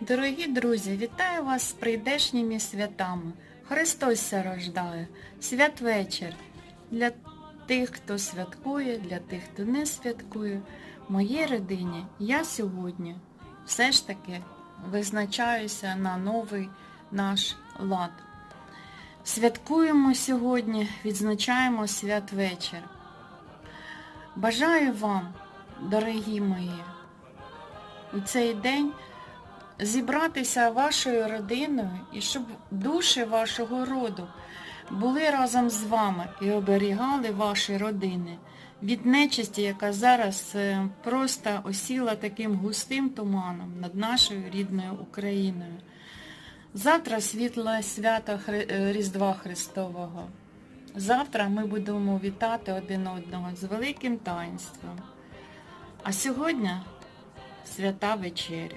Дорогі друзі, вітаю вас з прийдешніми святами. Христос рождає, святвечір. Для тих, хто святкує, для тих, хто не святкує. Моїй родині я сьогодні все ж таки визначаюся на новий наш лад. Святкуємо сьогодні, відзначаємо святвечір. Бажаю вам, дорогі мої, у цей день зібратися вашою родиною і щоб душі вашого роду були разом з вами і оберігали ваші родини від нечисті, яка зараз е, просто осіла таким густим туманом над нашою рідною Україною. Завтра світле свято е, Різдва Христового. Завтра ми будемо вітати один одного з великим таїнством. А сьогодні свята вечеря.